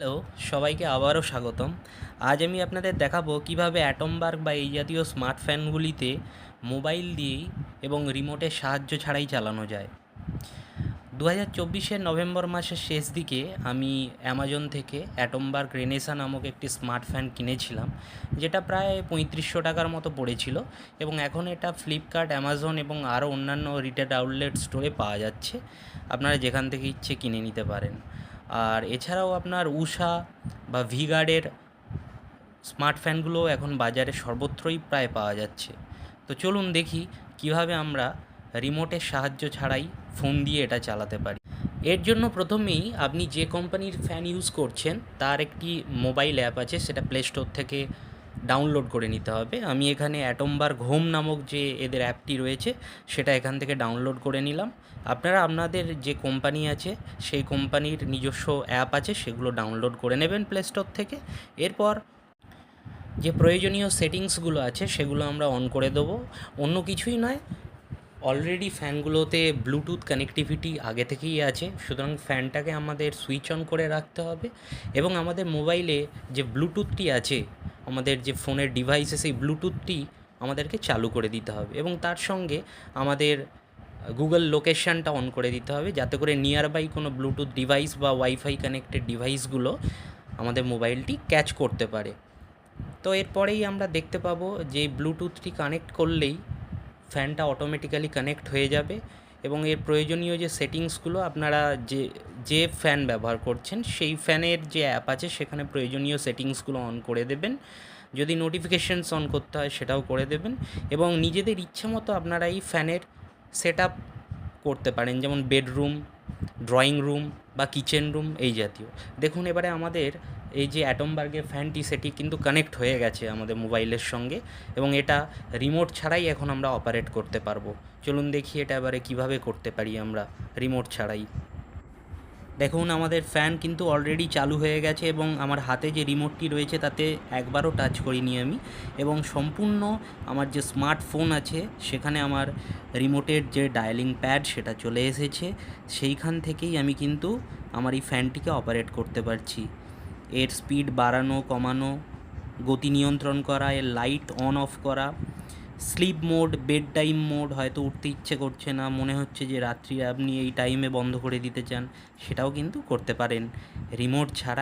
Hello, সবাইকে আবারও স্বাগতম। আজ আমি আপনাদের দেখাবো কীভাবে অ্যাটমবার্গ বা এই জাতীয় স্মার্ট ফ্যানগুলিতে মোবাইল দিয়েই এবং রিমোটের সাহায্য ছাড়াই চালানো যায়। দু হাজার চব্বিশের নভেম্বর মাসের শেষ দিকে আমি অ্যামাজন থেকে অ্যাটমবার্গ রেনেসা নামক একটি স্মার্ট ফ্যান কিনেছিলাম, যেটা প্রায় পঁয়ত্রিশশো টাকার মতো পড়েছিল এবং এখন এটা ফ্লিপকার্ট অ্যামাজন এবং আরও অন্যান্য রিটেল আউটলেট স্টোরে পাওয়া যাচ্ছে। আপনারা যেখান থেকে ইচ্ছে কিনে নিতে পারেন। আর এছাড়াও আপনার উষা বা ভিগার্ডের স্মার্ট ফ্যানগুলো এখন বাজারে সর্বত্রই প্রায় পাওয়া যাচ্ছে। তো চলুন দেখি কীভাবে আমরা রিমোটের সাহায্য ছাড়াই ফোন দিয়ে এটা চালাতে পারি। এর জন্য প্রথমেই আপনি যে কোম্পানির ফ্যান ইউজ করছেন, তার একটি মোবাইল অ্যাপ আছে, সেটা প্লে স্টোর থেকে ডাউনলোড করে নিতে হবে। আমি এখানে অ্যাটমবার্গ হোম নামক যে এদের অ্যাপটি রয়েছে, সেটা এখান থেকে ডাউনলোড করে নিলাম। আপনারা আপনাদের যে কোম্পানি আছে, সেই কোম্পানির নিজস্ব অ্যাপ আছে, সেগুলো ডাউনলোড করে নেবেন প্লে স্টোর থেকে। এরপর যে প্রয়োজনীয় সেটিংসগুলো আছে, সেগুলো আমরা অন করে দেবো। অন্য কিছুই নয় অলরেডি ফ্যানগুলোতে ব্লুটুথ কানেক্টিভিটি আগে থেকেই আছে, সুতরাং ফ্যানটাকে আমাদের সুইচ অন করে রাখতে হবে। এবং আমাদের মোবাইলে যে ব্লুটুথটি আছে আমাদের যে ফোনের ডিভাইসে সেই ব্লুটুথটি আমাদেরকে চালু করে দিতে হবে এবং তার সঙ্গে আমাদের গুগল লোকেশানটা অন করে দিতে হবে যাতে করে নিয়ার বাই কোনো ব্লুটুথ ডিভাইস বা ওয়াইফাই কানেক্টেড ডিভাইসগুলো আমাদের মোবাইলটি ক্যাচ করতে পারে। তো এরপরেই আমরা দেখতে পাবো যে ব্লুটুথটি কানেক্ট করলেই ফ্যানটা অটোমেটিক্যালি কানেক্ট হয়ে যাবে এবং এর প্রয়োজনীয় যে সেটিংসগুলো আপনারা যে যে ফ্যান ব্যবহার করছেন, সেই ফ্যানের যে অ্যাপ আছে, সেখানে প্রয়োজনীয় সেটিংসগুলো অন করে দেবেন। যদি নোটিফিকেশানস অন করতে হয়, সেটাও করে দেবেন। এবং নিজেদের ইচ্ছে মতো আপনারা এই ফ্যানের সেট করতে পারেন। যেমন বেডরুম ড্রয়িং রুম বা কিচেন রুম এই জাতীয়। দেখুন, এবারে আমাদের এই যে অ্যাটমবার্গের ফ্যানটি সেটি কিন্তু কানেক্ট হয়ে গেছে আমাদের মোবাইলের সঙ্গে এবং এটা রিমোট ছাড়াই এখন আমরা অপারেট করতে পারব। চলুন দেখি এটা এবারে কীভাবে করতে পারি আমরা রিমোট ছাড়াই। দেখুন, আমাদের ফ্যান কিন্তু অলরেডি চালু হয়ে গেছে এবং আমার হাতে যে রিমোটটি রয়েছে তাতে একবারও টাচ করিনি আমি। এবং সম্পূর্ণ আমার যে স্মার্টফোন আছে, সেখানে আমার রিমোটের যে ডায়ালিং প্যাড সেটা চলে এসেছে। সেইখান থেকেই আমি কিন্তু আমার এই ফ্যানটিকে অপারেট করতে পারছি। এর স্পিড বাড়ানো, কমানো, গতি নিয়ন্ত্রণ করা, এর লাইট অন অফ করা sleep mode, bed time mode হয়তো উঠতে ইচ্ছে করছে না, মনে হচ্ছে যে রাত্রি আপনি এই টাইমে বন্ধ করে দিতে চান, সেটাও কিন্তু করতে পারেন। রিমোট ছাড়া